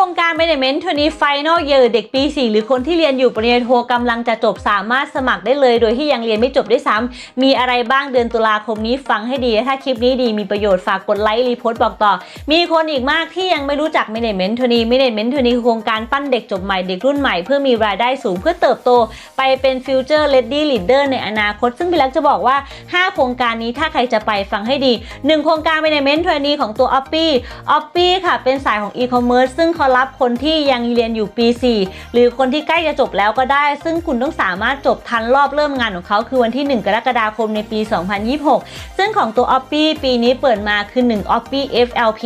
รงการ Management ทนี้ Final Year เด็กปี 4 หรือคนที่เรียนอยู่ปริญญาโทกำลังจะจบสามารถสมัครได้เลย โดยที่ยังเรียนไม่จบได้วยซ้ำมีอะไรบ้างเดือนตุลาคมนี้ฟังให้ดี ถ้าคลิปนี้ดีมีประโยชน์ฝากกดไลค์รีโพสต์บอกต่อ มีคนอีกมากที่ยังไม่รู้จัก Management ทนี้ Management ทนี้คือโครงการปั้นเด็กจบใหม่เด็กรุ่นใหม่เพื่อมีรายได้สูงเพื่อเติบโต ไปเป็น Future Ready Leader ในอนาคต ซึ่งพี่ลักษณ์จะบอกว่า 5 โครงการนี้ถ้าใครจะไปฟังให้ดี 1 โครงการ Management ทนี้ของตัว o p p i o p p i ค่ะเป็นสายของ e-commerce ซึ่งเขารับคนที่ยังเรียนอยู่ปี 4 หรือคนที่ใกล้จะจบแล้วก็ได้ ซึ่งคุณต้องสามารถจบทันรอบเริ่มงานของเขา คือวันที่ 1 กรกฎาคมในปี 2026 ซึ่งของตัว o p p i ปีนี้เปิดมาคือ 1 o p p i FLP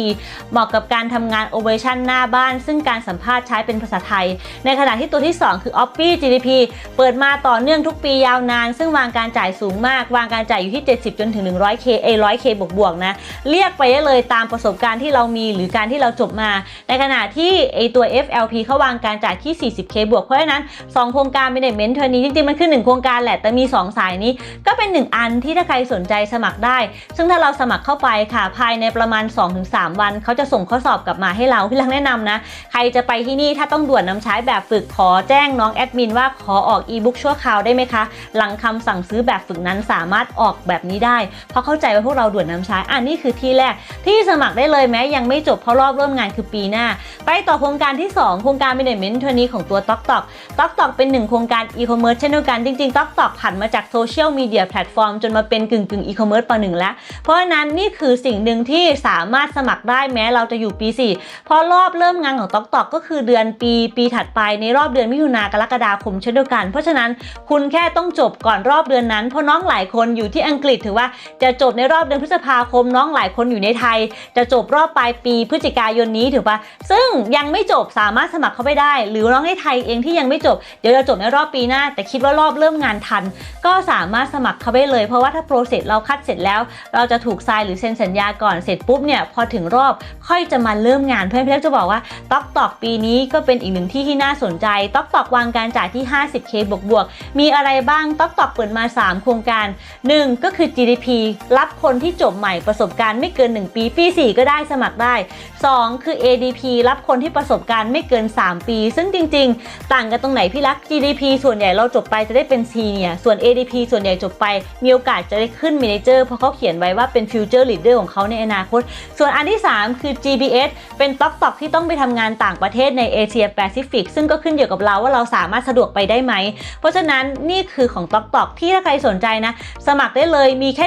เหมาะกับการทำงาน Operation หน้าบ้าน ซึ่งการสัมภาษณ์ใช้เป็นภาษาไทย ในขณะที่ตัวที่ 2 คือ o p p i GDP เปิดมาต่อเนื่องทุกปียาวนาน ซึ่งวางการจ่ายสูงมาก วางการจ่ายอยู่ที่ 70 จนถึง 100K เอ 100K บวกบวกๆนะ เรียกไปได้เลยตามประสบการณ์ที่เรามีหรือการที่เราจบมา ในขณะที่ไอตัว FLP เขาวางการจ่ายที่ 40K บวก เพราะฉะนั้น 2 โครงการ Management เทอนี้จริงๆ มันคือ 1 โครงการแหละ แต่มี 2 สายนี้ ก็เป็น 1 อันที่ถ้าใครสนใจสมัครได้ ซึ่งถ้าเราสมัครเข้าไปค่ะ ภายในประมาณ 2-3 วัน เขาจะส่งข้อสอบกลับมาให้เราพี่ลังแนะนำนะ ใครจะไปที่นี่ถ้าต้องด่วนนำใช้แบบฝึกขอแจ้งน้องแอดมินว่าขอออกอีบุ๊กชั่วคราวได้ไหมคะ หลังคำสั่งซื้อแบบฝึกนั้นสามารถออกแบบนี้ได้ เพราะเข้าใจว่าพวกเราด่วนนำใช้อ่านี่คือที่แรกที่สมัครได้เลยแม้ยังไม่จบเพราะรอบเริ่มงานคือปีหน้า ไปต่อโครงการที่ 2 โครงการ Management ทัวนี้ของตัว t o k t o k t o k t o k เป็นหนึ่งโครงการ e-commerce เช่นเดียวกัน จริงๆ t o k t o k ผันมาจากโซเชียลมีเดียแพลตฟอร์มจนมาเป็นกึ่งกึ่ง e-commerce ปะหนึ่งแล้ว เพราะฉะนั้นนี่คือสิ่งหนึ่งที่สามารถสมัครได้แม้เราจะอยู่ปี 4 เพราะรอบเริ่มงานของ t o k t o k ก็คือเดือนปีปีถัดไปในรอบเดือนมิถุนากรกฎาคมเช่นเดียวกัน เพราะฉะนั้นคุณแค่ต้องจบก่อนรอบเดือนนั้น เพราะน้องหลายคนอยู่ที่อังกฤษถือว่าจะจบในรอบเดือนพฤษภาคมน้องหลายคนอยู่ในไทย จะจบรอบปลายปีพฤศจิกายนนี้ถือปะซึ่งยังไม่จบสามารถสมัครเข้าไปได้ หรือน้องในไทยเองที่ยังไม่จบเดี๋ยวจะจบในรอบปีหน้า แต่คิดว่ารอบเริ่มงานทัน ก็สามารถสมัครเข้าไปเลย เพราะว่าถ้าโปรเซสเราคัดเสร็จแล้ว เราจะถูกทรายหรือเซ็นสัญญาก่อนเสร็จปุ๊บเนี่ยพอถึงรอบค่อยจะมาเริ่มงานเพื่อนพี่เล็กจะบอกว่าต๊อกตอกปีนี้ก็เป็นอีกหนึ่งที่ที่น่าสนใจต๊อกตอกวางการจ่ายที่ 50k บวกบวกๆมีอะไรบ้างต๊อกตอกเปิดมา 3 โครงการ 1 ก็คือ GDP รับคนที่จบใหม่ประสบการณ์ไม่เกิน 1 ปีปี 4 ก็ได้สมัครได้ 2 คือ ADP รับคนที่ประสบการณ์ไม่เกิน 3 ปี ซึ่งจริง ๆ ต่างกันตรงไหนพี่รัก GDP ส่วนใหญ่เราจบไปจะได้เป็น C เนี่ยส่วน ADP ส่วนใหญ่จบไปมีโอกาสจะได้ขึ้น Manager เพราะเขาเขียนไว้ว่าเป็น Future Leader ของเขาในอนาคต ส่วนอันที่ 3 คือ GBS เป็นต๊อกตอกที่ต้องไปทำงานต่างประเทศในเอเชียแปซิฟิกซึ่งก็ขึ้นอยู่กับเราว่าเราสามารถสะดวกไปได้ไหม เพราะฉะนั้นนี่คือของต๊อกตอกที่ถ้าใครสนใจนะ สมัครได้เลยมีแค่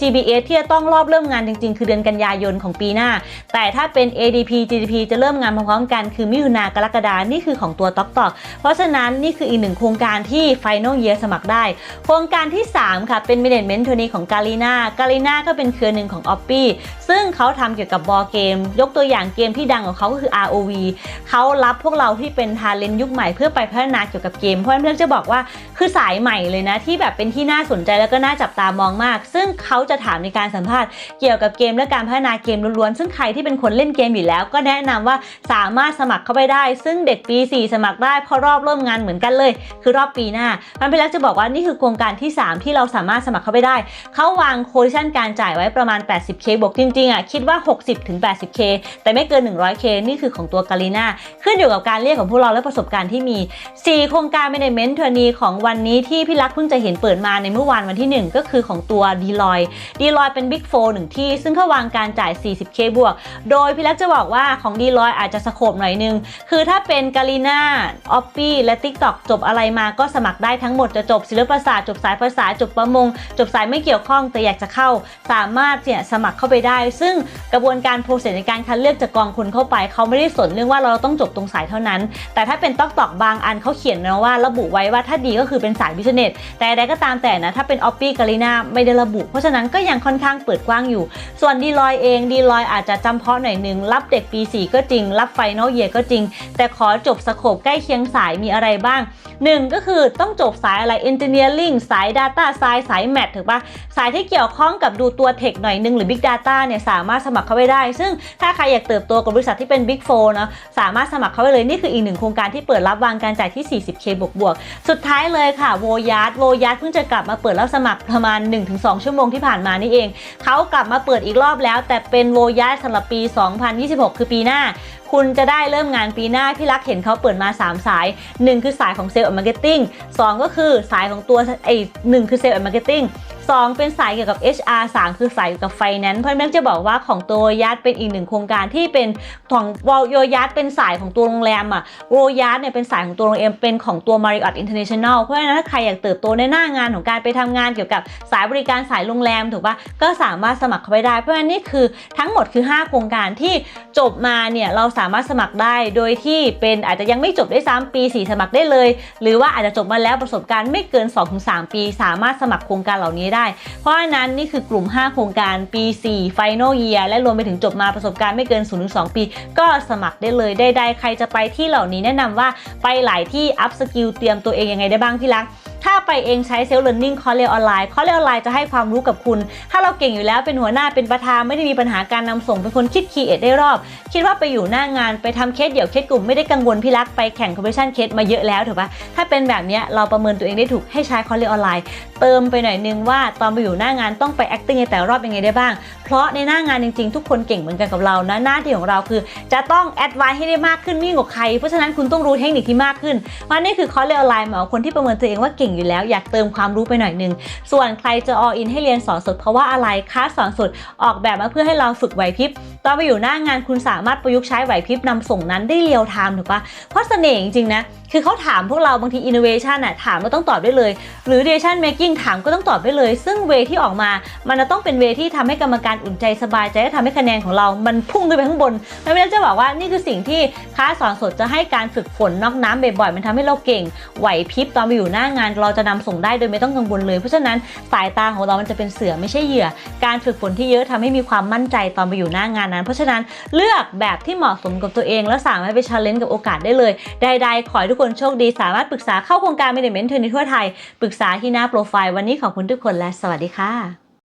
GBS ที่จะต้องรอบเริ่มงานจริง ๆ คือเดือนกันยายนของปีหน้า แต่ถ้าเป็น ADP GDP จะเริ่มงานพร้อมๆกันคือมิถุนากรกฎานี่คือของตัวต๊อกตอกเพราะฉะนั้นนี่คืออีกหนึ่งโครงการที่ Final Year สมัครได้ โครงการที่ 3 ค่ะเป็น Management ทัวนี้ของกาลีนากาลีนาก็เป็นเครือหนึ่งของ o p p i ซึ่งเขาทำเกี่ยวกับบอเกม ยกตัวอย่างเกมที่ดังของเขาก็คือ ROV เขารับพวกเราที่เป็นทาเลนยุคใหม่เพื่อไปพัฒนาเกี่ยวกับเกมเพราะฉะนั้นเพื่อนจะบอกว่าคือสายใหม่เลยนะที่แบบเป็นที่น่าสนใจแล้วก็น่าจับตามองมาก ซึ่งเขาจะถามในการสัมภาษณ์เกี่ยวกับเกมและการพัฒนาเกมล้วนๆซึ่งใครที่เป็นคนเล่นเกมอยู่แล้ว ก็แนะนำว่าสามารถสมัครเข้าไปได้ ซึ่งเด็กปี 4 สมัครได้เพราะรอบริ่มงานเหมือนกันเลย คือรอบปีหน้าพันพิลักษ์จะบอกว่านี่คือโครงการที่ 3 ที่เราสามารถสมัครเข้าไปได้ เขาวางโคดิชั่นการจ่ายไว้ประมาณ 80k บวกจริงๆอะคิดว่า 60-80k แต่ไม่เกิน 100k นี่คือของตัวกาลีนาขึ้นอยู่กับการเรียกของพวกเราและประสบการณ์ที่มี 4 โครงการ Management เทอร์นีของวันนี้ที่พี่รักเพิ่งจะเห็นเปิดมาในเมื่อวานวันที่ 1 ก็คือของตัวดีลอยดีลอยเป็น Big 4หนึ่งที่ ซึ่งเขาวางการจ่าย 40k บวก โดยพี่รักจะบอกว่าของดีลอยอาจจะสโคบหน่อยนึง คือถ้าเป็นกาลีนาออปปี้และ TikTok จบอะไรมาก็สมัครได้ทั้งหมดจะจบศิลปศาสตร์จบสายภาษาจบประมง จบสายไม่เกี่ยวข้องแต่อยากจะเข้า สามารถเนี่ยสมัครเข้าไปได้ ซึ่งกระบวนการโปรเซสในการคัดเลือกจากกองคนเข้าไป เขาไม่ได้สนเรื่องว่าเราต้องจบตรงสายเท่านั้น แต่ถ้าเป็นตอกตอกบางอันเขาเขียนนะว่าระบุไว้ว่าถ้าดีก็คือเป็นสายบิสเนสแต่ใดก็ตามแต่นะถ้าเป็นออปปี้กาลีนาไม่ได้ระบุ เพราะฉะนั้นก็ยังค่อนข้างเปิดกว้างอยู่ ส่วนดีลอยเองดีลอยอาจจะจำเพาะหน่อยหนึงรับเด็กปี 4 ก็จริงรับไฟนอลเยียก็จริง แต่ขอจบสโคปใกล้เคียงสายมีอะไรบ้างหนึ่งก็คือต้องจบสายอะไร Engineering สาย Data Science สาย Math ถูกปะสายที่เกี่ยวข้องกับดูตัวเทคหน่อยนึงหรือ Big Data เนี่ยสามารถสมัครเข้าไปได้ ซึ่งถ้าใครอยากเติบโตกับบริษัทที่เป็น Big 4เนาะสามารถสมัครเข้าไปเลยนี่คืออีกหนึ่งโครงการที่เปิดรับวางการจ่ายที่ 40k บวกบวกสุดท้ายเลยค่ะโวยาร์ดโวยาร์ดเพิ่งจะกลับมาเปิดรับสมัครประมาณ 1-2 ชั่วโมงที่ผ่านมานี่เองเขากลับมาเปิดอีกรอบแล้ว แต่เป็นโวยาร์ดสำหรับปี 2026 คือปีหน้า คุณจะได้เริ่มงานปีหน้าพี่รักเห็นเขาเปิดมา 3 สาย 1 คือสายของเซลล์และมาร์เก็ตติ้ง2ก็คือสายของตัวไอ้หนึ่งคือเซลล์และมาร์เก็ตติ้ง สองเป็นสายเกี่ยวกับ HR 3 คือสายเกี่ยวกับ Finance เพราะฉะนั้นจะบอกว่าของตัวยัดเป็นอีกหนึ่งโครงการที่เป็นของวอลโยยัดเป็นสายของตัวโรงแรมอะโรยัดเนี่ยเป็นสายของตัวโรงแรมเป็นของตัว Marriott International เพราะฉะนั้นถ้าใครอยากเติบโตในหน้างานของการไปทำงานเกี่ยวกับสายบริการสายโรงแรมถูกปะก็สามารถสมัครเข้าไปได้ เพราะฉะนั้นนี่คือทั้งหมดคือ 5 โครงการที่จบมาเนี่ยเราสามารถสมัครได้โดยที่เป็นอาจจะยังไม่จบได้ซ้ำปี 4 สมัครได้เลย หรือว่าอาจจะจบมาแล้วประสบการณ์ไม่เกิน 2-3 ปี สามารถสมัครโครงการเหล่านี้ได้เพราะฉะนั้นนี่คือกลุ่ม 5 โครงการปี 4 Final Year และรวมไปถึงจบมาประสบการณ์ไม่เกิน 0-2 ปี ก็สมัครได้เลยได้ใดๆใครจะไปที่เหล่านี้แนะนำว่าไปหลายที่อัพสกิลเตรียมตัวเองยังไงได้บ้างที่รัก ไปเองใช้เซลล์ learning คอร์สเรียนออนไลน์คอร์สเรียนออนไลน์จะให้ความรู้กับคุณ ถ้าเราเก่งอยู่แล้วเป็นหัวหน้าเป็นประธานไม่ได้มีปัญหาการนำส่งเป็นคนคิดคีเอทได้รอบ คิดว่าไปอยู่หน้างานไปทำเคสเดี่ยวเคสกลุ่มไม่ได้กังวลพี่รักไปแข่งคอมเพลชันเคสมาเยอะแล้วถูกปะถ้าเป็นแบบนี้เราประเมินตัวเองได้ถูกให้ใช้คอร์สเรียนออนไลน์ เติมไปหน่อยนึงว่าตอนไปอยู่หน้างานต้องไป acting ในแต่รอบยังไงได้บ้าง เพราะในหน้างานจริงๆ ทุกคนเก่งเหมือนกันกับเรานะหน้าที่ของเราคือ จะต้องแอดวานให้ได้มากขึ้นยิ่งกว่าใครเพราะฉะนั้นคุณต้องรู้เทคนิคที่มากขึ้นเพราะนี่คือคอร์สเรียนออนไลน์หมายว่าคนที่ประเมินตัวเองว่าเก่งอยู่แล้วอยากเติมความรู้ไปหน่อยนึง ส่วนใครจะอออินให้เรียนสอนสดเพราะว่าอะไรคลาสสอนสดออกแบบมาเพื่อให้เราฝึกไหวพริบตอนไปอยู่หน้างานคุณสามารถประยุกต์ใช้ไหวพริบนำส่งนั้นได้เรียวไทม์ถูกปะเพราะเสน่ห์จริงๆนะคือเขาถามพวกเราบางที innovation อะถามก็ต้องตอบได้เลย หรือ decision making ถามก็ต้องตอบได้เลย ซึ่งเวที่ออกมา มันจะต้องเป็นเวที่ทำให้กรรมการอุ่นใจสบายใจและทำให้คะแนนของเรา มันพุ่งขึ้นไปข้างบนแล้วไม่ได้จะบอกว่านี่คือสิ่งที่คลาสอนสดจะให้การฝึกฝนนอกน้ำบ่อยๆมันทำให้เราเก่ง ไหวพริบตอนไปอยู่หน้างาน เราจะนำส่งได้โดยไม่ต้องกังวลเลย เพราะฉะนั้นสายตาของเรามันจะเป็นเสือไม่ใช่เหยื่อ การฝึกฝนที่เยอะทำให้มีความมั่นใจตอนไปอยู่หน้างานนั้น เพราะฉะนั้นเลือกแบบที่เหมาะสมกับตัวเอง และสามารถไปชาเลนจ์กับโอกาสได้เลยใดๆขอให้ทุกคนโชคดีสามารถปรึกษาเข้าโครงการ Management เทอร์ในทั่วไทย ปรึกษาที่หน้าโปรไฟล์วันนี้ขอบคุณทุกคนและสวัสดีค่ะ